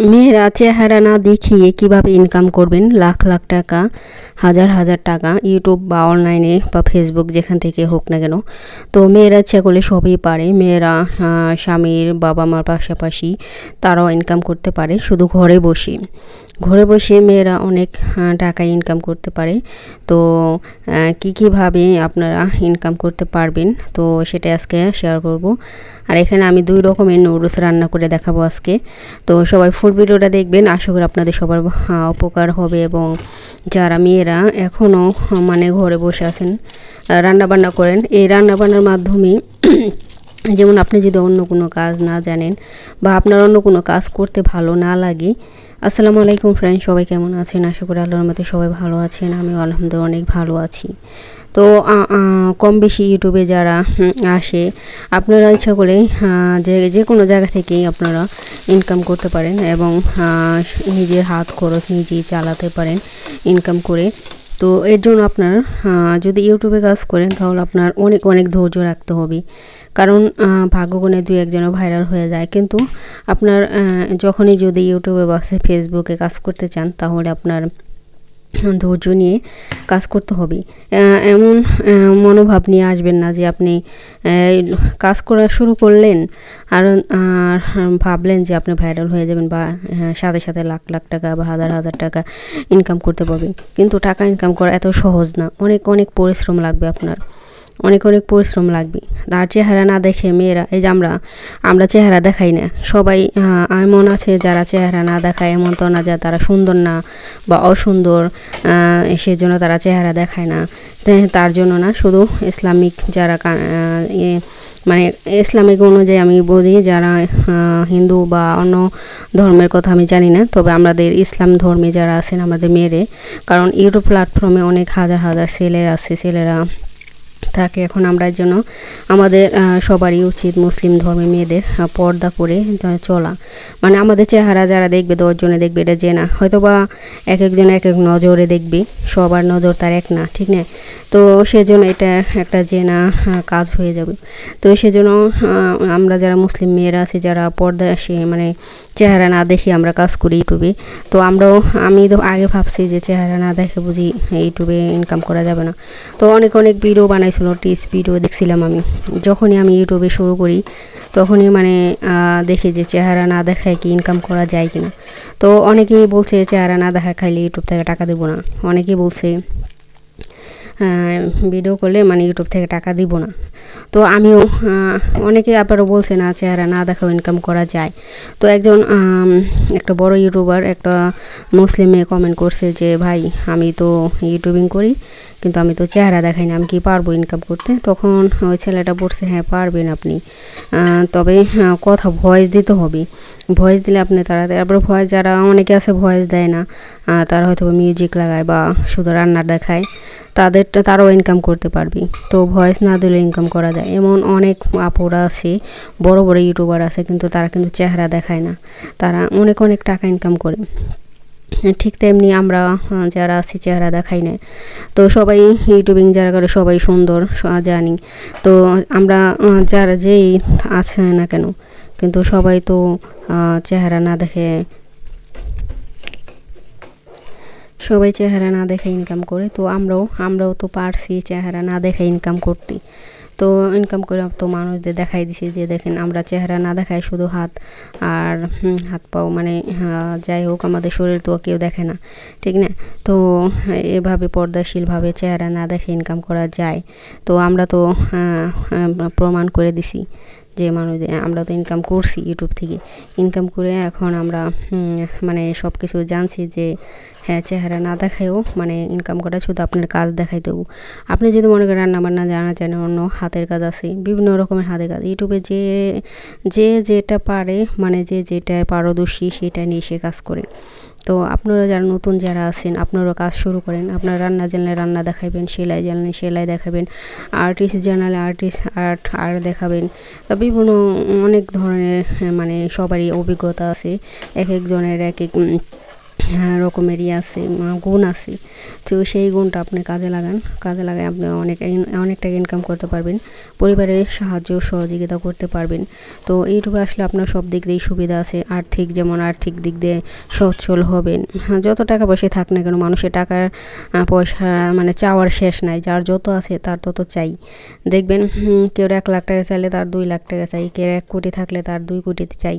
মেয়েরা চেহারা না দেখিয়ে কীভাবে ইনকাম করবেন? লাখ লাখ টাকা, হাজার হাজার টাকা ইউটিউব বা অনলাইনে বা ফেসবুক যেখান থেকে হোক না কেন। তো মেয়েরা ইচ্ছা করলে সবই পারে। মেয়েরা স্বামীর বাবা মার পাশাপাশি তারাও ইনকাম করতে পারে। শুধু ঘরে বসে। ঘরে বসে মেয়েরা অনেক টাকা ইনকাম করতে পারে। তো কি, কীভাবে আপনারা ইনকাম করতে পারবেন? তো সেটা আজকে শেয়ার করব। আর এখানে আমি দুই রকমের নুডলস রান্না করে দেখাবো আজকে। তো সবাই ফুল ভিডিওটা দেখবেন, আশা করি আপনাদের সবার উপকার হবে এবং যারা মেয়েরা এখনও মানে ঘরে বসে আছেন রান্না বান্না করেন, এই রান্না বান্নার মাধ্যমে যেমন আপনি যদি অন্য কোনো কাজ না জানেন বা আপনার অন্য কোনো কাজ করতে ভালো না লাগে, আসসালামু আলাইকুম ফ্রেন্ড সবাই কেমন আছেন? আশা করি আল্লাহর মধ্যে সবাই ভালো আছেন আমি আলহামদুলিল্লাহ অনেক ভালো আছি। তো কম বেশি ইউটিউবে যারা আসে, আপনারা ইচ্ছা করে যে যে কোনো জায়গা থেকেই আপনারা ইনকাম করতে পারেন এবং নিজের হাত খরচ নিজেই চালাতে পারেন ইনকাম করে। তো, এর জন্য আপনার যদি ইউটিউবে কাজ করেন তাহলে আপনার অনেক অনেক ধৈর্য রাখতে হবে। কারণ ভাগ্যগুণে দুই একজনও ভাইরাল হয়ে যায়। কিন্তু আপনার যখনই যদি ইউটিউবে বা ফেসবুকে কাজ করতে চান তাহলে আপনার ধৈর্য নিয়ে কাজ করতে হবে। এমন মনোভাব নিয়ে আসবেন না যে আপনি কাজ করা শুরু করলেন আর ভাবলেন যে আপনি ভাইরাল হয়ে যাবেন বা সাথে সাথে লাখ লাখ টাকা বা হাজার হাজার টাকা ইনকাম করতে পারবেন। কিন্তু টাকা ইনকাম করা এত সহজ না। অনেক অনেক পরিশ্রম লাগবে আপনার। অনেক অনেক পরিশ্রম লাগবে। আর চেহারা না দেখে মেয়েরা, এই যে আমরা আমরা চেহারা দেখাই না। সবাই এমন আছে যারা চেহারা না দেখায়, এমন তো না যে তারা সুন্দর না বা অসুন্দর সেজন্য তারা চেহারা দেখায় না। তার জন্য না শুধু ইসলামিক যারা মানে ইসলামিক অনুযায়ী আমি বলি, যারা হিন্দু বা অন্য ধর্মের কথা আমি জানি না, তবে আমাদের ইসলাম ধর্মে যারা আছেন আমাদের মেয়েরে কারণ ইউটিউব প্ল্যাটফর্মে অনেক হাজার হাজার ছেলেরা আছে, ছেলেরা থাকে এখন আমরা জন্য আমাদের সবারই উচিত মুসলিম ধর্মের মেয়েদের পর্দা করে চলা। মানে আমাদের চেহারা যারা দেখবে, দশজনে দেখবে, এটা যে না হয়তো বা এক একজন এক এক নজরে দেখবে, সবার নজর তার এক না, ঠিক না? তো সেজন্য এটা একটা জেনা কাজ হয়ে যাবে। তো সেজন্য আমরা যারা মুসলিম মেয়েরা আছি, যারা পর্দা আসে মানে চেহারা না দেখে আমরা কাজ করি ইউটিউবে, তো আমরাও, আমি তো আগে ভাবছি যে চেহারা না দেখে বুঝি ইউটিউবে ইনকাম করা যাবে না। তো অনেক অনেক ভিডিও বানাইছিল টিস ভিডিও দেখছিলাম আমি। যখনই আমি ইউটিউবে শুরু করি, তখনই মানে দেখি যে চেহারা না দেখায় কি ইনকাম করা যায় কিনা। তো অনেকেই বলছে চেহারা না দেখা খাইলে ইউটিউব থেকে টাকা দেবো না। অনেকেই বলছে ভিডিও করলে মানে ইউটিউব থেকে টাকা দিব না। তো আমিও অনেকে আবারও বলছে না চেহারা না দেখাও ইনকাম করা যায়। তো একজন একটা বড় ইউটিউবার একটা মুসলিমে কমেন্ট করছে যে, ভাই, আমি তো ইউটিউবিং করি কিন্তু আমি তো চেহারা দেখাই না, আমি কি পারব ইনকাম করতে? তখন ওই ছেলেটা বলছে হ্যাঁ পারবেন আপনি। তবে কথা ভয়েস দিতে হবে। ভয়েস দিলে আপনি তারা, তারপরে ভয়েস যারা, অনেকে আছে ভয়েস দেয় না। তারা হয়তো মিউজিক লাগায় বা শুধু রান্না দেখায়। তাদের, তারাও ইনকাম করতে পারবি। তো ভয়েস না দিলে ইনকাম করা যায়। এমন অনেক আপুরা আছে, বড় বড় ইউটিউবার আছে, কিন্তু তারা কিন্তু চেহারা দেখায় না। তারা অনেক অনেক টাকা ইনকাম করে। ঠিক তেমনি আমরা যারা আছি চেহারা দেখাই না তো সবাই ইউটিউবিং যারা করে সবাই সুন্দর জানি। তো আমরা যারা যেই আছে না কেন, কিন্তু সবাই তো চেহারা না দেখে, সবাই চেহারা না দেখে ইনকাম করে। তো আমরাও আমরাও তো পারছি চেহারা না দেখে ইনকাম করতে। তো ইনকাম করে তো মানুষদের দেখাই দিছি যে দেখেন আমরা চেহারা না দেখাই শুধু হাত আর হাত পাও মানে যাই হোক আমাদের শরীর তো কেউ দেখে না ঠিক না? তো এভাবে পর্দাশীলভাবে চেহারা না দেখে ইনকাম করা যায়। তো আমরা তো আহ, আহ, প্রমাণ করে দিছি। যে মানুষ আমরা তো ইনকাম করছি ইউটিউব থেকে। ইনকাম করে এখন আমরা মানে সব কিছু জানছি যে হ্যাঁ চেহারা না দেখায়ও মানে ইনকাম করা শুধু আপনার কাজ দেখাই দেবো। আপনি যদি মনে করেন রান্না বান্না জানা জানেন অন্য হাতের কাজ আছে, বিভিন্ন রকমের হাতের কাজ। ইউটিউবে যে যে যেটা পারে মানে যে যেটায় পারদর্শী সেটা নিয়ে সে কাজ করে। তো আপনারা যারা নতুন যারা আছেন, আপনারাও কাজ শুরু করেন। আপনারা রান্না জানলে রান্না দেখাবেন, সেলাই জানলে সেলাই দেখাবেন আর্টিস্ট জানালে আর্টিস্ট আর্ট আর্ট দেখাবেন। তা বিভিন্ন অনেক ধরনের মানে সবারই অভিজ্ঞতা আছে। এক একজনের এক এক রকমেরই আছে গুণ আছে। তো সেই গুণটা আপনি কাজে লাগান কাজে লাগায় আপনি অনেক অনেক টাকা ইনকাম করতে পারবেন পরিবারের সাহায্য সহযোগিতা করতে পারবেন। তো ইউটিউবে আসলে আপনার সব দিক দিয়েই সুবিধা আছে আর্থিক যেমন আর্থিক দিক দিয়ে সচ্ছল হবেন। হ্যাঁ, যত টাকা পয়সা থাক না কেন মানুষের টাকার পয়সা মানে চাওয়ার শেষ নাই যার যত আছে তার তত চাই। দেখবেন কেউ এক লাখ টাকা চাইলে তার দুই লাখ টাকা চাই কেউ এক কোটি থাকলে তার দুই কোটি চাই।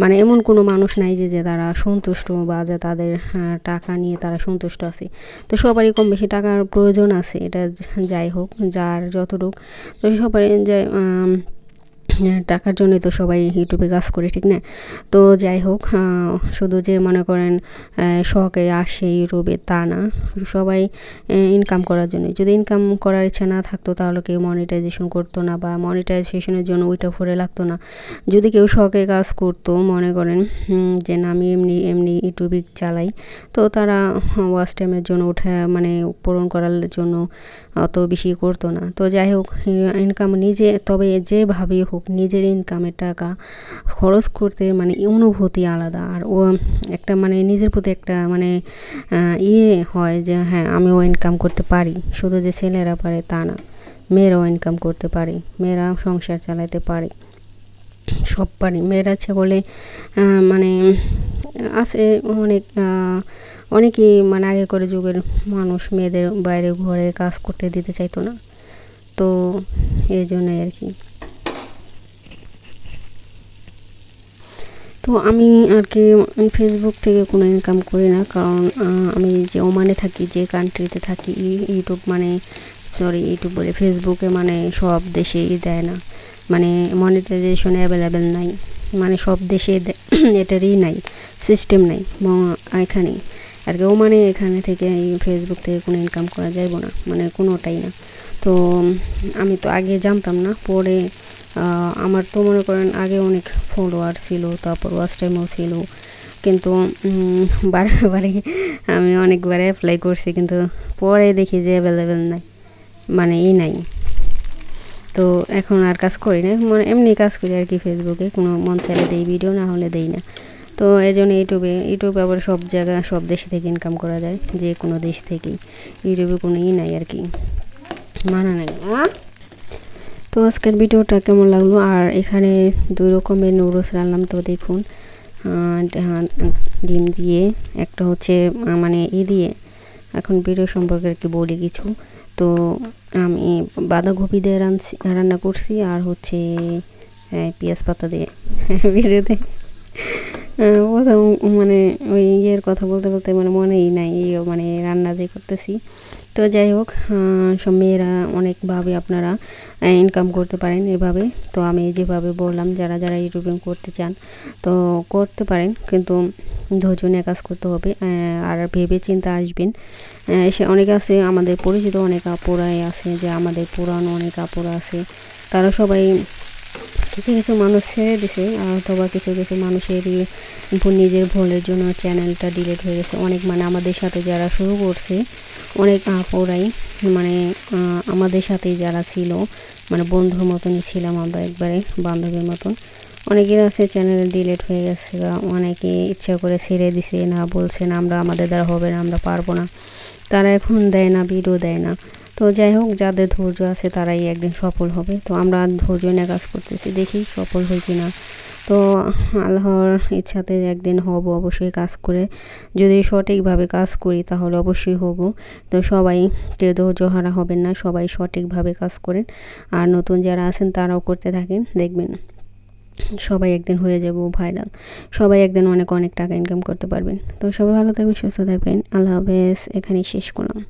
মানে এমন কোনো মানুষ নাই যে যে তারা সন্তুষ্ট বা যে তাদের আহ, টাকা নিয়ে তারা সন্তুষ্ট আছে। তো সবারই কম বেশি টাকার প্রয়োজন আছে এটা যাই হোক যার যতটুক। তো সবারই যে টাকার জন্যই তো সবাই ইউটিউবে কাজ করে, ঠিক না? তো যাই হোক শুধু যে মনে করেন শখে আসে ইউটিউবে তা না। সবাই ইনকাম করার জন্য যদি ইনকাম করার ইচ্ছা না থাকতো, তাহলে কেউ মনিটাইজেশন করতো না বা মনিটাইজেশনের জন্য ওইটা ফোরে লাগতো না। যদি কেউ শখে কাজ করতো, মনে করেন যে না, আমি এমনি এমনি ইউটিউবে চালাই, তো তারা ওয়াচ টাইমের জন্য উঠে মানে পূরণ করার জন্য অত বেশি করতো না। তো যাই হোক ইনকাম নিজে, তবে যেভাবেই হোক নিজের ইনকামের টাকা খরচ করতে মানে অনুভূতি আলাদা। আর ও একটা মানে নিজের প্রতি একটা মানে ইয়ে হয় যে হ্যাঁ আমিও ইনকাম করতে পারি। শুধু যে ছেলেরা পারে তা না মেয়েরাও ইনকাম করতে পারে মেয়েরা সংসার চালাতে পারে সব পারি। মেয়েরা করলে আহ, মানে আছে অনেক অনেকেই মানে আগে করে যুগের মানুষ মেয়েদের বাইরে ঘরে কাজ করতে দিতে চাইতো না। তো এই জন্যই আর কি। তো আমি আর কি ফেসবুক থেকে কোনো ইনকাম করি না, কারণ আমি যে ওমানে থাকি, যে কান্ট্রিতে থাকি ইউটিউব মানে সরি ইউটিউব বলে ফেসবুকে মানে সব দেশেই দেয় না। মানে মনিটাইজেশন অ্যাভেলেবেল নাই। মানে সব দেশে এটারই নাই সিস্টেম নাই এখানেই। আর কি ও মানে এখানে থেকে ফেসবুক থেকে কোনো ইনকাম করা যাইব না মানে কোনোটাই না। তো, আমি তো আগে জানতাম না, পরে আমার তো মনে করেন আগে অনেক ফলোয়ার ছিল, তারপর ওয়াচ টাইমও ছিল। কিন্তু বারে আমি অনেকবার অ্যাপ্লাই করছি, কিন্তু পরে দেখি যে অ্যাভেলেবেল নাই মানে ই নাই। তো এখন আর কাজ করি না মানে এমনি কাজ করি আর কি ফেসবুকে কোনো মন চাইলে দেই ভিডিও না হলে দেই না। তো এই জন্য ইউটিউবে ইউটিউবে আবার সব জায়গা, সব দেশে থেকে ইনকাম করা যায়, যে কোনো দেশ থেকেই। ইউটিউবে কোনো ই নাই আর কি। মানা নাই? তো আজকের ভিডিওটা কেমন লাগল? আর এখানে দুই রকমের নুডলস রান্নাম তো দেখুন। ডিম দিয়ে, একটা হচ্ছে মানে ই দিয়ে, এখন ভিডিও সম্পর্কে আর কি বলি কিছু। তো আমি বাঁধাকপি দিয়ে রান্না করছি, আর হচ্ছে পেঁয়াজ পাতা দিয়ে। ভিডিওতে প্রথম মানে ওই ইয়ের কথা বলতে বলতে মানে মনেই নাই মানে রান্না যে করতেছি। তো যাই হোক সব মেয়েরা অনেকভাবে আপনারা ইনকাম করতে পারেন এভাবে। তো আমি যেভাবে বললাম, যারা যারা ইউটিউবিং করতে চান, তো করতে পারেন। কিন্তু ধৈর্য নিয়ে কাজ করতে হবে আর ভেবে চিন্তা আসবেন। সে অনেকে আছে, আমাদের পরিচিত অনেক আপুরাই আছে, যে আমাদের পুরানো অনেক আপুরা আছে। তারা সবাই কিছু কিছু মানুষ ছেড়ে দিছে অথবা কিছু কিছু মানুষেরই নিজের ভুলের জন্য চ্যানেলটা ডিলিট হয়ে গেছে। অনেক মানে আমাদের সাথে যারা শুরু করছে, অনেক আপুরাই মানে আমাদের সাথেই যারা ছিল মানে বন্ধুর মতনই ছিলাম আমরা একবারে, বান্ধবীর মতন। অনেকের আছে চ্যানেল ডিলিট হয়ে গেছে অনেকে ইচ্ছা করে ছেড়ে দিছে, না বলছে না, আমরা আমাদের দ্বারা হবে না, আমরা পারব না। তারা এখন দেয় না ভিডিও দেয় না। তো যাই হোক, যাদের ধৈর্য আছে তারাই একদিন সফল হবে। তো আমরা ধৈর্য নিয়ে কাজ করতেছি, দেখি সফল হই কি না তো আল্লাহর ইচ্ছাতে একদিন হব অবশ্যই কাজ করে। যদি সঠিকভাবে কাজ করি তাহলে অবশ্যই হব। তো সবাই কেউ ধৈর্য হারা হবেন না, সবাই সঠিকভাবে কাজ করেন। আর নতুন যারা আছেন তারাও করতে থাকেন, দেখবেন সবাই একদিন হয়ে যাব ভাইরাল। সবাই একদিন অনেক অনেক টাকা ইনকাম করতে পারবেন। তো সবাই ভালো থাকবেন, সুস্থ থাকবেন। আল্লাহ হাফেজ, এখানেই শেষ করলাম।